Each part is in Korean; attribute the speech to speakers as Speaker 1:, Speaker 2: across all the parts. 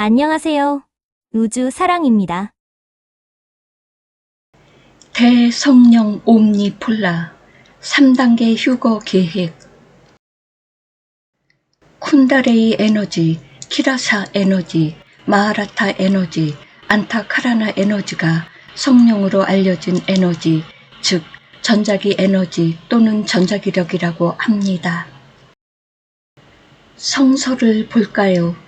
Speaker 1: 안녕하세요. 우주 사랑입니다.
Speaker 2: 대성령 옴니폴라 3단계 휴거 계획 쿤다레이 에너지, 키라사 에너지, 마하라타 에너지, 안타카라나 에너지가 성령으로 알려진 에너지, 즉 전자기 에너지 또는 전자기력이라고 합니다. 성서를 볼까요?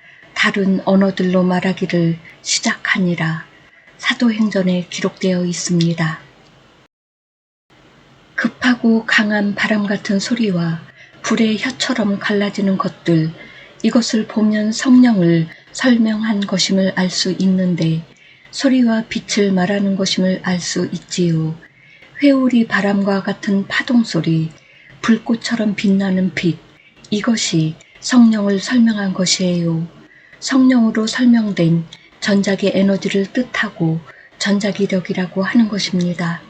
Speaker 2: 다른 언어들로 말하기를 시작하니라 사도행전에 기록되어 있습니다. 급하고 강한 바람 같은 소리와 불의 혀처럼 갈라지는 것들, 이것을 보면 성령을 설명한 것임을 알 수 있는데 소리와 빛을 말하는 것임을 알 수 있지요. 회오리 바람과 같은 파동 소리, 불꽃처럼 빛나는 빛, 이것이 성령을 설명한 것이에요. 성령으로 설명된 전자기 에너지를 뜻하고 전자기력이라고 하는 것입니다.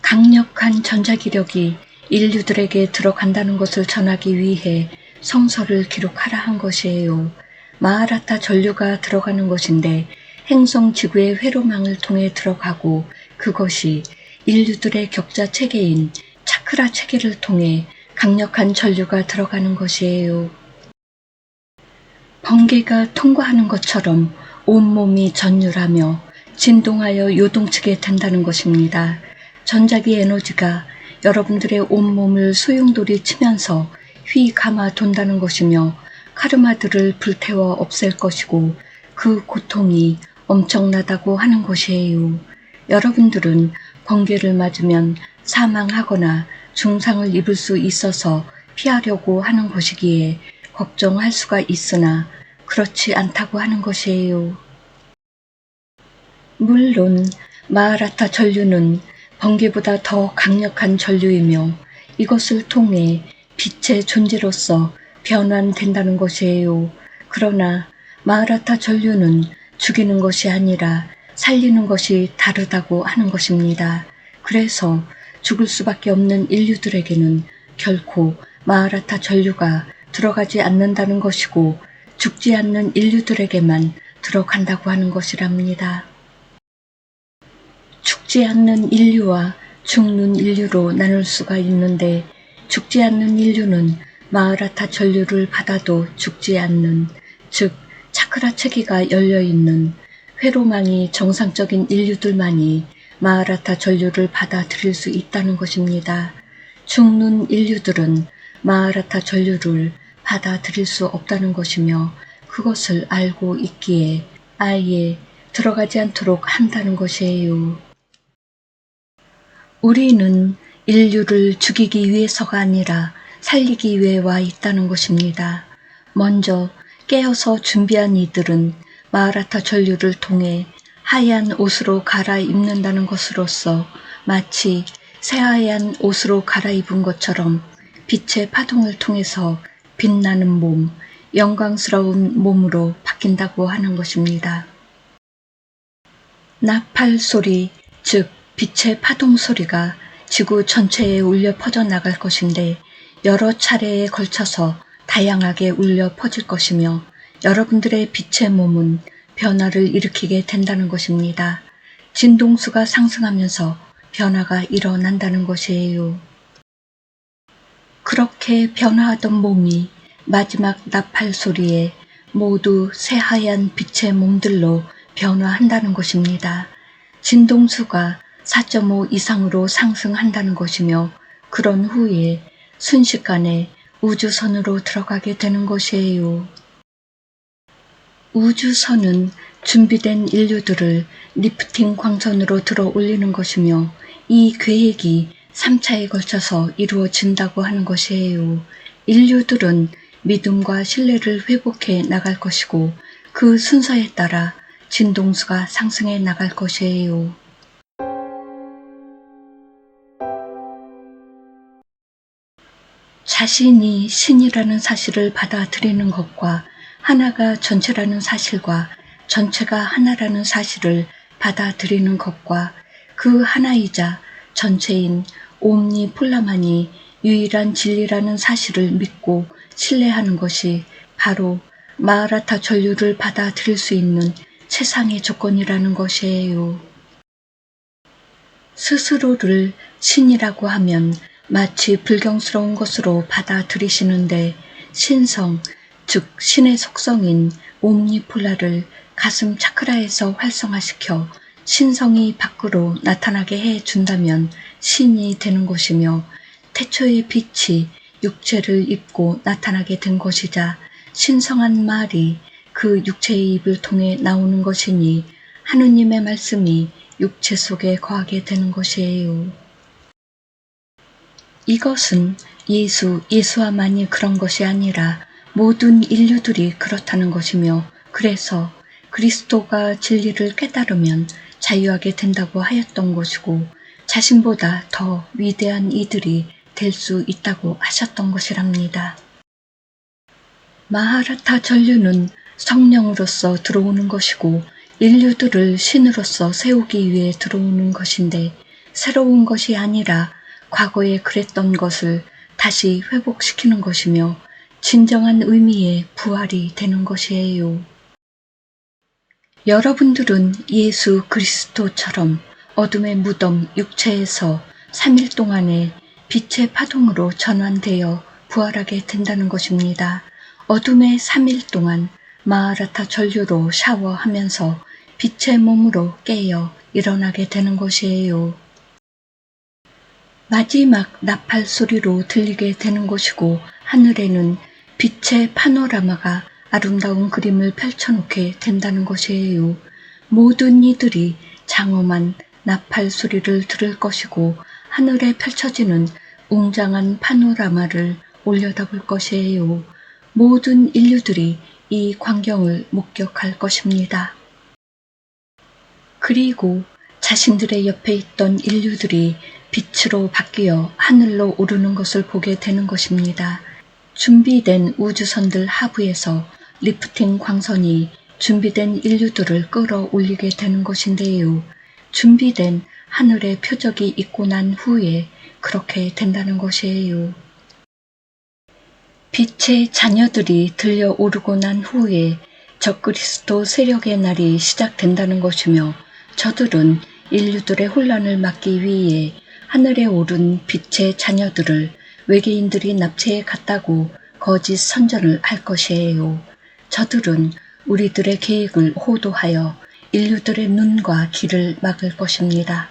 Speaker 2: 강력한 전자기력이 인류들에게 들어간다는 것을 전하기 위해 성서를 기록하라 한 것이에요. 마하라타 전류가 들어가는 것인데 행성 지구의 회로망을 통해 들어가고 그것이 인류들의 격자 체계인 차크라 체계를 통해 강력한 전류가 들어가는 것이에요. 번개가 통과하는 것처럼 온몸이 전율하며 진동하여 요동치게 된다는 것입니다. 전자기 에너지가 여러분들의 온몸을 소용돌이 치면서 휘 감아 돈다는 것이며 카르마들을 불태워 없앨 것이고 그 고통이 엄청나다고 하는 것이에요. 여러분들은 번개를 맞으면 사망하거나 중상을 입을 수 있어서 피하려고 하는 것이기에 걱정할 수가 있으나 그렇지 않다고 하는 것이에요. 물론 마하라타 전류는 번개보다 더 강력한 전류이며 이것을 통해 빛의 존재로서 변환된다는 것이에요. 그러나 마하라타 전류는 죽이는 것이 아니라 살리는 것이 다르다고 하는 것입니다. 그래서 죽을 수밖에 없는 인류들에게는 결코 마하라타 전류가 들어가지 않는다는 것이고 죽지 않는 인류들에게만 들어간다고 하는 것이랍니다. 죽지 않는 인류와 죽는 인류로 나눌 수가 있는데 죽지 않는 인류는 마하라타 전류를 받아도 죽지 않는 즉 차크라 체계가 열려 있는 회로망이 정상적인 인류들만이 마하라타 전류를 받아들일 수 있다는 것입니다. 죽는 인류들은 마하라타 전류를 받아들일 수 없다는 것이며 그것을 알고 있기에 아예 들어가지 않도록 한다는 것이에요. 우리는 인류를 죽이기 위해서가 아니라 살리기 위해 와 있다는 것입니다. 먼저 깨어서 준비한 이들은 마하라타 전류를 통해 하얀 옷으로 갈아입는다는 것으로서 마치 새하얀 옷으로 갈아입은 것처럼 빛의 파동을 통해서 빛나는 몸, 영광스러운 몸으로 바뀐다고 하는 것입니다. 나팔 소리, 즉 빛의 파동 소리가 지구 전체에 울려 퍼져 나갈 것인데 여러 차례에 걸쳐서 다양하게 울려 퍼질 것이며 여러분들의 빛의 몸은 변화를 일으키게 된다는 것입니다. 진동수가 상승하면서 변화가 일어난다는 것이에요. 그렇게 변화하던 몸이 마지막 나팔 소리에 모두 새하얀 빛의 몸들로 변화한다는 것입니다. 진동수가 4.5 이상으로 상승한다는 것이며 그런 후에 순식간에 우주선으로 들어가게 되는 것이에요. 우주선은 준비된 인류들을 리프팅 광선으로 들어 올리는 것이며 이 계획이 3차에 걸쳐서 이루어진다고 하는 것이에요. 인류들은 믿음과 신뢰를 회복해 나갈 것이고 그 순서에 따라 진동수가 상승해 나갈 것이에요. 자신이 신이라는 사실을 받아들이는 것과 하나가 전체라는 사실과 전체가 하나라는 사실을 받아들이는 것과 그 하나이자 전체인 옴니 폴라만이 유일한 진리라는 사실을 믿고 신뢰하는 것이 바로 마하라타 전류를 받아들일 수 있는 세상의 조건이라는 것이에요. 스스로를 신이라고 하면 마치 불경스러운 것으로 받아들이시는데 신성, 즉 신의 속성인 옴니폴라를 가슴 차크라에서 활성화시켜 신성이 밖으로 나타나게 해 준다면 신이 되는 것이며 태초의 빛이 육체를 입고 나타나게 된 것이자 신성한 말이 그 육체의 입을 통해 나오는 것이니 하느님의 말씀이 육체 속에 거하게 되는 것이에요. 이것은 예수, 예수와만이 그런 것이 아니라 모든 인류들이 그렇다는 것이며 그래서 그리스도가 진리를 깨달으면 자유하게 된다고 하였던 것이고 자신보다 더 위대한 이들이 될 수 있다고 하셨던 것이랍니다. 마하라타 전류는 성령으로서 들어오는 것이고 인류들을 신으로서 세우기 위해 들어오는 것인데 새로운 것이 아니라 과거에 그랬던 것을 다시 회복시키는 것이며 진정한 의미의 부활이 되는 것이에요. 여러분들은 예수 그리스도처럼 어둠의 무덤 육체에서 3일 동안의 빛의 파동으로 전환되어 부활하게 된다는 것입니다. 어둠의 3일 동안 마하라타 전류로 샤워하면서 빛의 몸으로 깨어 일어나게 되는 것이에요. 마지막 나팔 소리로 들리게 되는 것이고 하늘에는 빛의 파노라마가 아름다운 그림을 펼쳐놓게 된다는 것이에요. 모든 이들이 장엄한 나팔 소리를 들을 것이고 하늘에 펼쳐지는 웅장한 파노라마를 올려다볼 것이에요. 모든 인류들이 이 광경을 목격할 것입니다. 그리고 자신들의 옆에 있던 인류들이 빛으로 바뀌어 하늘로 오르는 것을 보게 되는 것입니다. 준비된 우주선들 하부에서 리프팅 광선이 준비된 인류들을 끌어올리게 되는 것인데요. 준비된 하늘의 표적이 있고 난 후에 그렇게 된다는 것이에요. 빛의 자녀들이 들려오르고 난 후에 적그리스도 세력의 날이 시작된다는 것이며 저들은 인류들의 혼란을 막기 위해 하늘에 오른 빛의 자녀들을 외계인들이 납치해 갔다고 거짓 선전을 할 것이에요. 저들은 우리들의 계획을 호도하여 인류들의 눈과 귀를 막을 것입니다.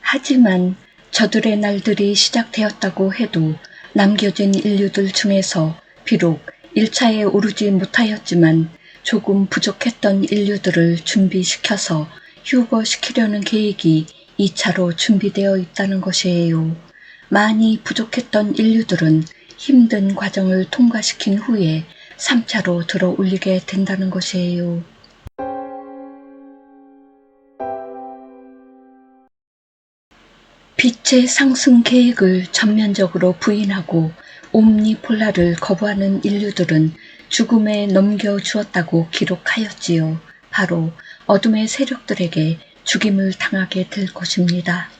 Speaker 2: 하지만 저들의 날들이 시작되었다고 해도 남겨진 인류들 중에서 비록 1차에 오르지 못하였지만 조금 부족했던 인류들을 준비시켜서 휴거시키려는 계획이 2차로 준비되어 있다는 것이에요. 많이 부족했던 인류들은 힘든 과정을 통과시킨 후에 3차로 들어 올리게 된다는 것이에요. 빛의 상승 계획을 전면적으로 부인하고 옴니폴라를 거부하는 인류들은 죽음에 넘겨주었다고 기록하였지요. 바로 어둠의 세력들에게 죽임을 당하게 될 것입니다.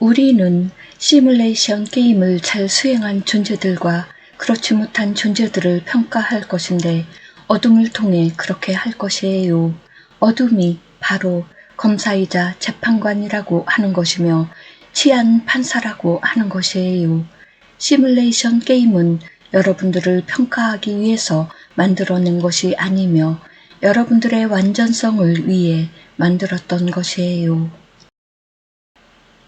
Speaker 2: 우리는 시뮬레이션 게임을 잘 수행한 존재들과 그렇지 못한 존재들을 평가할 것인데 어둠을 통해 그렇게 할 것이에요. 어둠이 바로 검사이자 재판관이라고 하는 것이며 치안 판사라고 하는 것이에요. 시뮬레이션 게임은 여러분들을 평가하기 위해서 만들어낸 것이 아니며 여러분들의 완전성을 위해 만들었던 것이에요.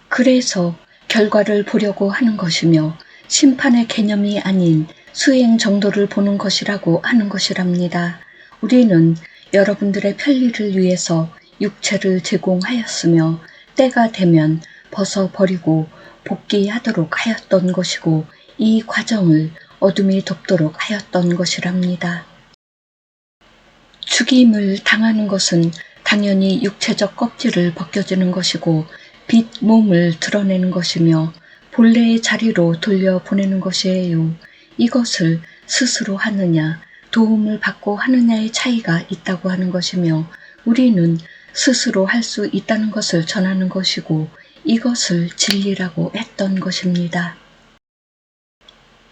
Speaker 2: 그래서 결과를 보려고 하는 것이며 심판의 개념이 아닌 수행 정도를 보는 것이라고 하는 것이랍니다. 우리는 여러분들의 편리를 위해서 육체를 제공하였으며 때가 되면 벗어버리고 복귀하도록 하였던 것이고 이 과정을 어둠이 덮도록 하였던 것이랍니다. 죽임을 당하는 것은 당연히 육체적 껍질을 벗겨지는 것이고 빛 몸을 드러내는 것이며 본래의 자리로 돌려보내는 것이에요. 이것을 스스로 하느냐, 도움을 받고 하느냐의 차이가 있다고 하는 것이며 우리는 스스로 할 수 있다는 것을 전하는 것이고 이것을 진리라고 했던 것입니다.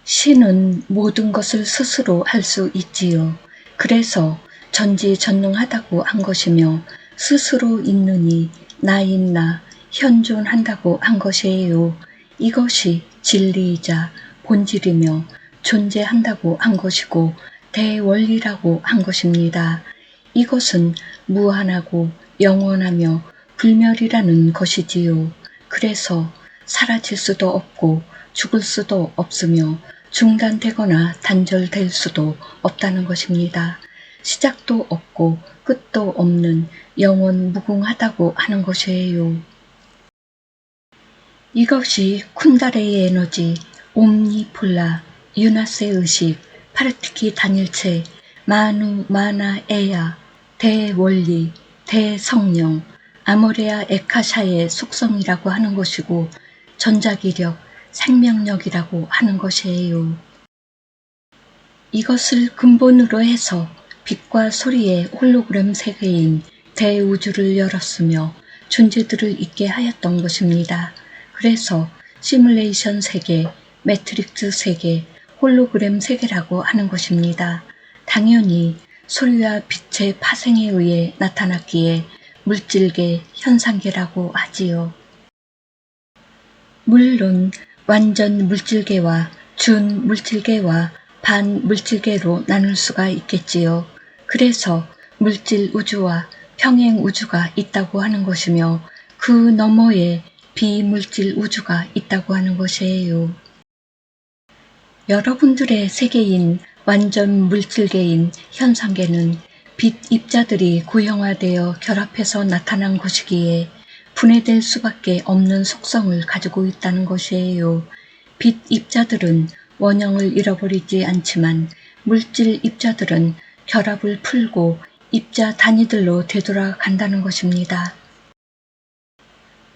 Speaker 2: 신은 모든 것을 스스로 할 수 있지요. 그래서 전지전능하다고 한 것이며 스스로 있느니 나인나 현존한다고 한 것이에요. 이것이 진리이자 본질이며 존재한다고 한 것이고 대원리라고 한 것입니다. 이것은 무한하고 영원하며 불멸이라는 것이지요. 그래서 사라질 수도 없고 죽을 수도 없으며 중단되거나 단절될 수도 없다는 것입니다. 시작도 없고 끝도 없는 영원 무궁하다고 하는 것이에요. 이것이 쿤다레의 에너지, 옴니폴라, 유나스의 의식, 파르티키 단일체, 마누 마나 에야, 대원리, 대성령, 아모레아 에카샤의 속성이라고 하는 것이고 전자기력, 생명력이라고 하는 것이에요. 이것을 근본으로 해서 빛과 소리의 홀로그램 세계인 대우주를 열었으며 존재들을 있게 하였던 것입니다. 그래서 시뮬레이션 세계, 매트릭스 세계, 홀로그램 세계라고 하는 것입니다. 당연히 소리와 빛의 파생에 의해 나타났기에 물질계, 현상계라고 하지요. 물론 완전 물질계와 준 물질계와 반 물질계로 나눌 수가 있겠지요. 그래서 물질 우주와 평행 우주가 있다고 하는 것이며 그 너머에 비물질 우주가 있다고 하는 것이에요. 여러분들의 세계인 완전 물질계인 현상계는 빛 입자들이 고형화되어 결합해서 나타난 것이기에 분해될 수밖에 없는 속성을 가지고 있다는 것이에요. 빛 입자들은 원형을 잃어버리지 않지만 물질 입자들은 결합을 풀고 입자 단위들로 되돌아간다는 것입니다.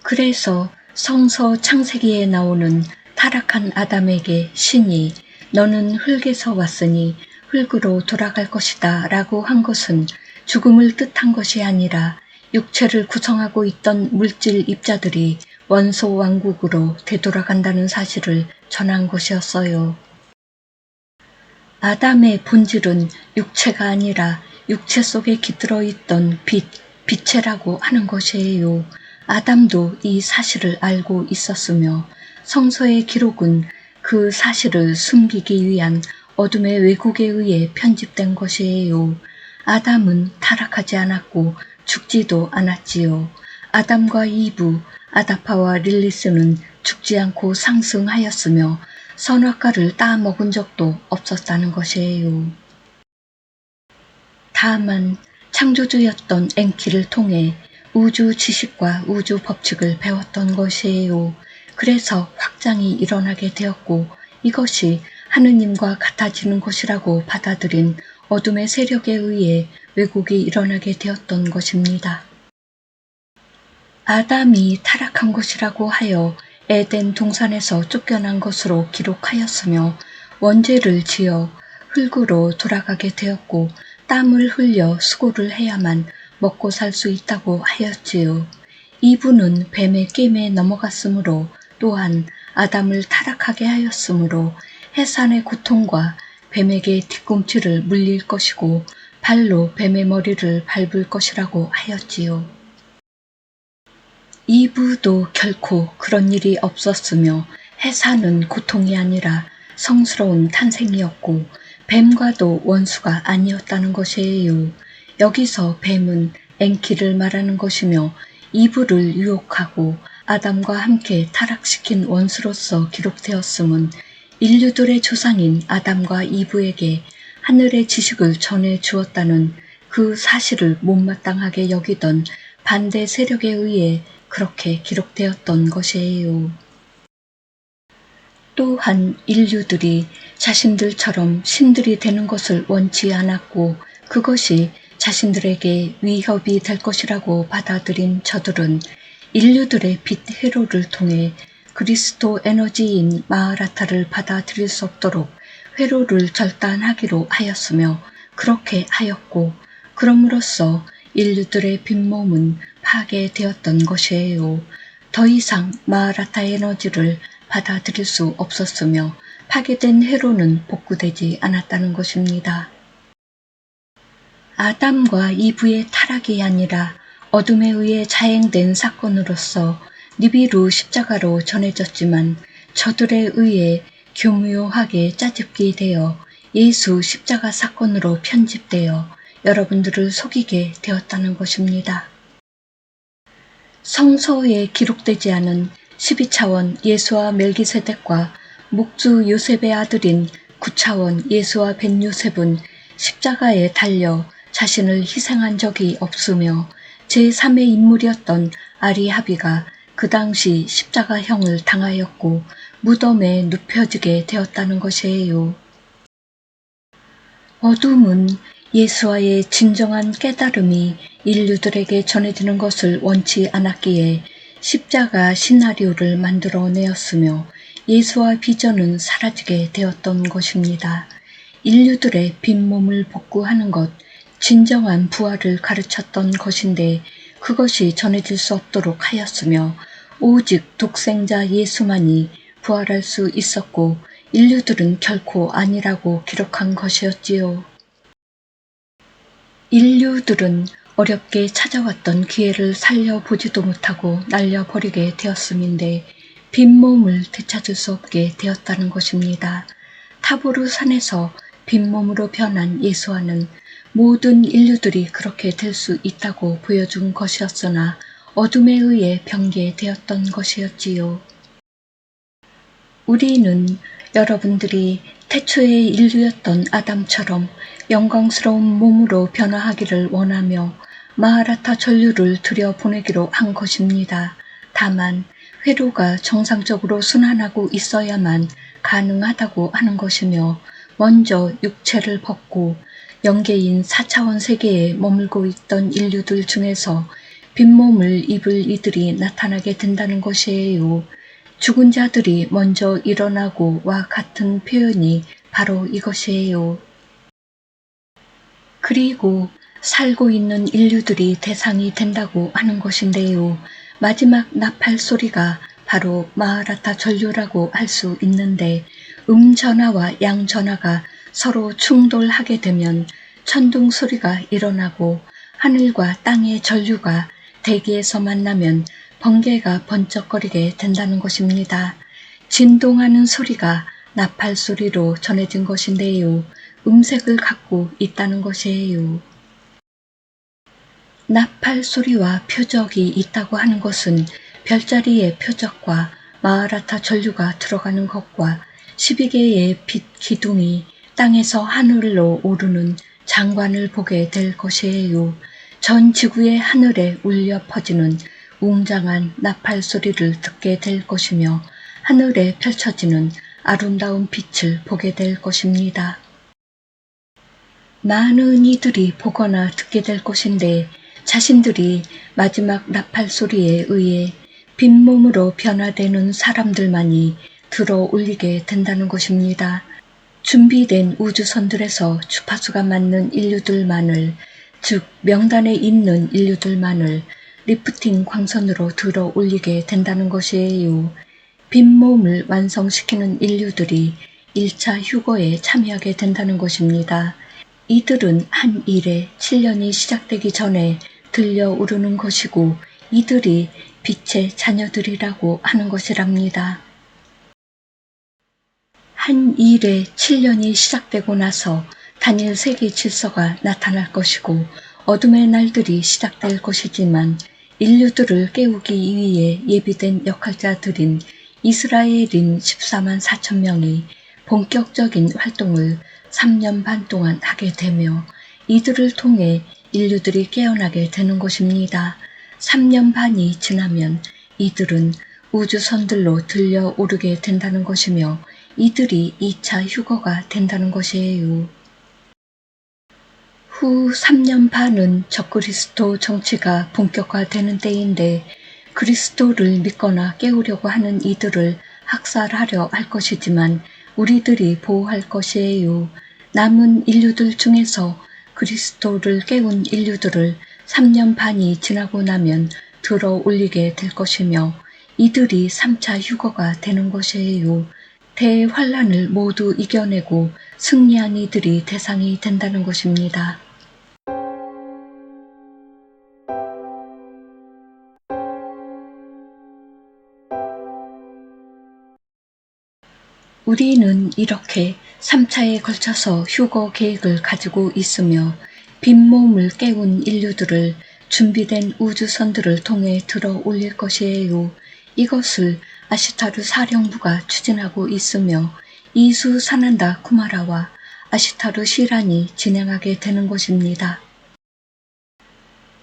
Speaker 2: 그래서 성서 창세기에 나오는 타락한 아담에게 신이 너는 흙에서 왔으니 흙으로 돌아갈 것이다 라고 한 것은 죽음을 뜻한 것이 아니라 육체를 구성하고 있던 물질 입자들이 원소 왕국으로 되돌아간다는 사실을 전한 것이었어요. 아담의 본질은 육체가 아니라 육체 속에 깃들어 있던 빛, 빛체라고 하는 것이에요. 아담도 이 사실을 알고 있었으며 성서의 기록은 그 사실을 숨기기 위한 어둠의 왜곡에 의해 편집된 것이에요. 아담은 타락하지 않았고 죽지도 않았지요. 아담과 이브, 아다파와 릴리스는 죽지 않고 상승하였으며 선악과를 따먹은 적도 없었다는 것이에요. 다만 창조주였던 엔키를 통해 우주 지식과 우주 법칙을 배웠던 것이에요. 그래서 확장이 일어나게 되었고 이것이 하느님과 같아지는 것이라고 받아들인 어둠의 세력에 의해 왜곡이 일어나게 되었던 것입니다. 아담이 타락한 것이라고 하여 에덴 동산에서 쫓겨난 것으로 기록하였으며 원죄를 지어 흙으로 돌아가게 되었고 땀을 흘려 수고를 해야만 먹고 살 수 있다고 하였지요. 이분은 뱀의 게임에 넘어갔으므로 또한 아담을 타락하게 하였으므로 해산의 고통과 뱀에게 뒤꿈치를 물릴 것이고 발로 뱀의 머리를 밟을 것이라고 하였지요. 이브도 결코 그런 일이 없었으며 해산은 고통이 아니라 성스러운 탄생이었고 뱀과도 원수가 아니었다는 것이에요. 여기서 뱀은 엔키를 말하는 것이며 이브를 유혹하고 아담과 함께 타락시킨 원수로서 기록되었음은 인류들의 조상인 아담과 이브에게 하늘의 지식을 전해 주었다는 그 사실을 못마땅하게 여기던 반대 세력에 의해 그렇게 기록되었던 것이에요. 또한 인류들이 자신들처럼 신들이 되는 것을 원치 않았고 그것이 자신들에게 위협이 될 것이라고 받아들인 저들은 인류들의 빛 회로를 통해 그리스도 에너지인 마하라타를 받아들일 수 없도록 회로를 절단하기로 하였으며 그렇게 하였고 그럼으로써 인류들의 빈몸은 파괴되었던 것이에요. 더 이상 마하라타 에너지를 받아들일 수 없었으며 파괴된 회로는 복구되지 않았다는 것입니다. 아담과 이브의 타락이 아니라 어둠에 의해 자행된 사건으로서 니비루 십자가로 전해졌지만 저들에 의해 교묘하게 짜집기 되어 예수 십자가 사건으로 편집되어 여러분들을 속이게 되었다는 것입니다. 성서에 기록되지 않은 12차원 예수와 멜기세덱과 목주 요셉의 아들인 9차원 예수와 벤 요셉은 십자가에 달려 자신을 희생한 적이 없으며 제3의 인물이었던 아리하비가 그 당시 십자가형을 당하였고 무덤에 눕혀지게 되었다는 것이에요. 어둠은 예수와의 진정한 깨달음이 인류들에게 전해지는 것을 원치 않았기에 십자가 시나리오를 만들어내었으며 예수와 비전은 사라지게 되었던 것입니다. 인류들의 빈몸을 복구하는 것, 진정한 부활을 가르쳤던 것인데 그것이 전해질 수 없도록 하였으며 오직 독생자 예수만이 부활할 수 있었고 인류들은 결코 아니라고 기록한 것이었지요. 인류들은 어렵게 찾아왔던 기회를 살려보지도 못하고 날려버리게 되었음인데 빈몸을 되찾을 수 없게 되었다는 것입니다. 타보르 산에서 빈몸으로 변한 예수와는 모든 인류들이 그렇게 될 수 있다고 보여준 것이었으나 어둠에 의해 변개되었던 것이었지요. 우리는 여러분들이 태초의 인류였던 아담처럼 영광스러운 몸으로 변화하기를 원하며 마하라타 전류를 들여보내기로 한 것입니다. 다만 회로가 정상적으로 순환하고 있어야만 가능하다고 하는 것이며 먼저 육체를 벗고 영계인 4차원 세계에 머물고 있던 인류들 중에서 빈몸을 입을 이들이 나타나게 된다는 것이에요. 죽은 자들이 먼저 일어나고와 같은 표현이 바로 이것이에요. 그리고 살고 있는 인류들이 대상이 된다고 하는 것인데요. 마지막 나팔 소리가 바로 마하라타 전류라고 할 수 있는데 음전화와 양전화가 서로 충돌하게 되면 천둥 소리가 일어나고 하늘과 땅의 전류가 대기에서 만나면 번개가 번쩍거리게 된다는 것입니다. 진동하는 소리가 나팔 소리로 전해진 것인데요. 음색을 갖고 있다는 것이에요. 나팔 소리와 표적이 있다고 하는 것은 별자리의 표적과 마하라타 전류가 들어가는 것과 12개의 빛 기둥이 땅에서 하늘로 오르는 장관을 보게 될 것이에요. 전 지구의 하늘에 울려 퍼지는 웅장한 나팔 소리를 듣게 될 것이며 하늘에 펼쳐지는 아름다운 빛을 보게 될 것입니다. 많은 이들이 보거나 듣게 될 것인데 자신들이 마지막 나팔 소리에 의해 빈몸으로 변화되는 사람들만이 들어 올리게 된다는 것입니다. 준비된 우주선들에서 주파수가 맞는 인류들만을, 즉 명단에 있는 인류들만을 리프팅 광선으로 들어 올리게 된다는 것이에요. 빈몸을 완성시키는 인류들이 1차 휴거에 참여하게 된다는 것입니다. 이들은 한 일에 7년이 시작되기 전에 들려 오르는 것이고 이들이 빛의 자녀들이라고 하는 것이랍니다. 한 일에 7년이 시작되고 나서 단일 세계 질서가 나타날 것이고 어둠의 날들이 시작될 것이지만 인류들을 깨우기 위해 예비된 역할자들인 이스라엘인 14만 4천 명이 본격적인 활동을 3년 반 동안 하게 되며 이들을 통해 인류들이 깨어나게 되는 것입니다. 3년 반이 지나면 이들은 우주선들로 들려 오르게 된다는 것이며 이들이 2차 휴거가 된다는 것이에요. 후 3년 반은 적그리스도 정치가 본격화되는 때인데 그리스도를 믿거나 깨우려고 하는 이들을 학살하려 할 것이지만 우리들이 보호할 것이에요. 남은 인류들 중에서 그리스도를 깨운 인류들을 3년 반이 지나고 나면 들어 올리게 될 것이며 이들이 3차 휴거가 되는 것이에요. 대환란을 모두 이겨내고 승리한 이들이 대상이 된다는 것입니다. 우리는 이렇게 3차에 걸쳐서 휴거 계획을 가지고 있으며 빈몸을 깨운 인류들을 준비된 우주선들을 통해 들어 올릴 것이에요. 이것을 아시타르 사령부가 추진하고 있으며 이수 사난다 쿠마라와 아시타르 시란이 진행하게 되는 것입니다.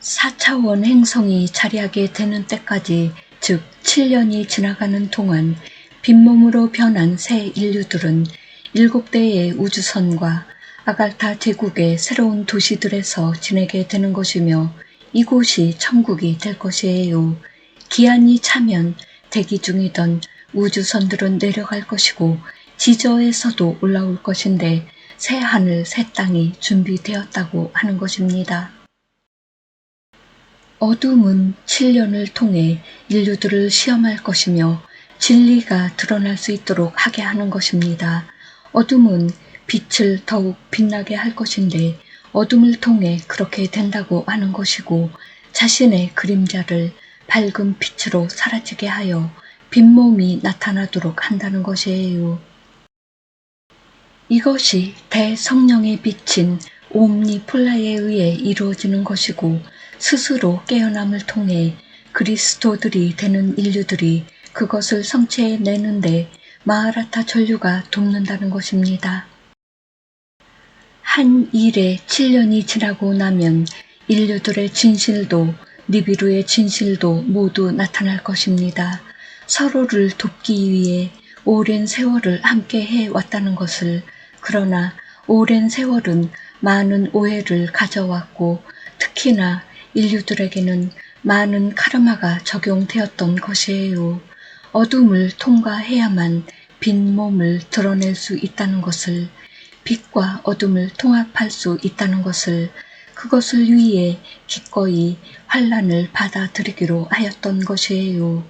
Speaker 2: 4차원 행성이 자리하게 되는 때까지 즉 7년이 지나가는 동안 빈몸으로 변한 새 인류들은 일곱 대의 우주선과 아갈타 제국의 새로운 도시들에서 지내게 되는 것이며 이곳이 천국이 될 것이에요. 기한이 차면 대기 중이던 우주선들은 내려갈 것이고 지저에서도 올라올 것인데 새 하늘 새 땅이 준비되었다고 하는 것입니다. 어둠은 7년을 통해 인류들을 시험할 것이며 진리가 드러날 수 있도록 하게 하는 것입니다. 어둠은 빛을 더욱 빛나게 할 것인데 어둠을 통해 그렇게 된다고 하는 것이고 자신의 그림자를 밝은 빛으로 사라지게 하여 빈몸이 나타나도록 한다는 것이에요. 이것이 대성령의 빛인 옴니폴라에 의해 이루어지는 것이고 스스로 깨어남을 통해 그리스도들이 되는 인류들이 그것을 성취해 내는데 마하라타 전류가 돕는다는 것입니다. 한 일에 7년이 지나고 나면 인류들의 진실도 니비루의 진실도 모두 나타날 것입니다. 서로를 돕기 위해 오랜 세월을 함께 해 왔다는 것을 그러나 오랜 세월은 많은 오해를 가져왔고 특히나 인류들에게는 많은 카르마가 적용되었던 것이에요. 어둠을 통과해야만 빈 몸을 드러낼 수 있다는 것을, 빛과 어둠을 통합할 수 있다는 것을, 그것을 위해 기꺼이 환란을 받아들이기로 하였던 것이에요.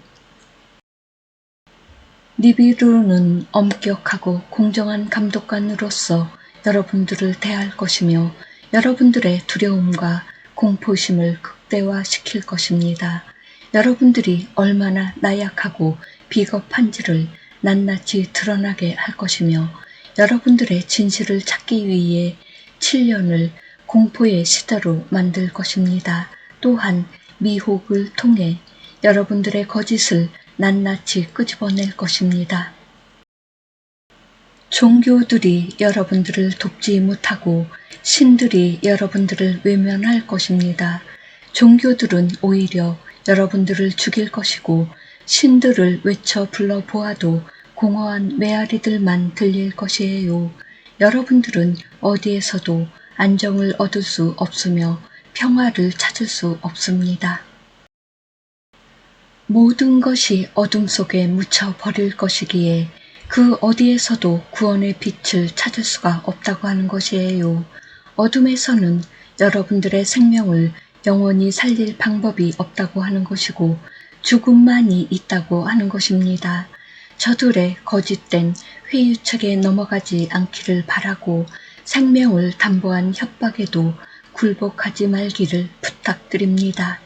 Speaker 2: 니비루는 엄격하고 공정한 감독관으로서 여러분들을 대할 것이며 여러분들의 두려움과 공포심을 극대화시킬 것입니다. 여러분들이 얼마나 나약하고 비겁한지를 낱낱이 드러나게 할 것이며 여러분들의 진실을 찾기 위해 7년을 공포의 시대로 만들 것입니다. 또한 미혹을 통해 여러분들의 거짓을 낱낱이 끄집어낼 것입니다. 종교들이 여러분들을 돕지 못하고 신들이 여러분들을 외면할 것입니다. 종교들은 오히려 여러분들을 죽일 것이고 신들을 외쳐 불러 보아도 공허한 메아리들만 들릴 것이에요. 여러분들은 어디에서도 안정을 얻을 수 없으며 평화를 찾을 수 없습니다. 모든 것이 어둠 속에 묻혀 버릴 것이기에 그 어디에서도 구원의 빛을 찾을 수가 없다고 하는 것이에요. 어둠에서는 여러분들의 생명을 영원히 살릴 방법이 없다고 하는 것이고 죽음만이 있다고 하는 것입니다. 저들의 거짓된 회유책에 넘어가지 않기를 바라고 생명을 담보한 협박에도 굴복하지 말기를 부탁드립니다.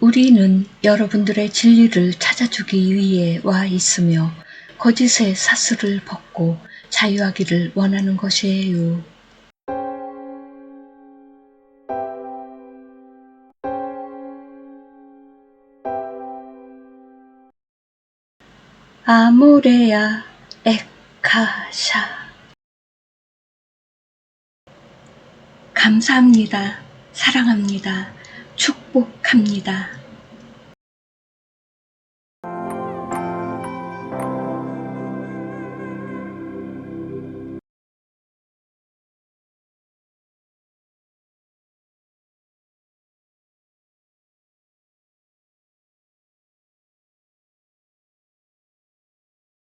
Speaker 2: 우리는 여러분들의 진리를 찾아주기 위해 와 있으며 거짓의 사슬을 벗고 자유하기를 원하는 것이에요. 아모레야 에카샤 감사합니다. 사랑합니다. 축복합니다.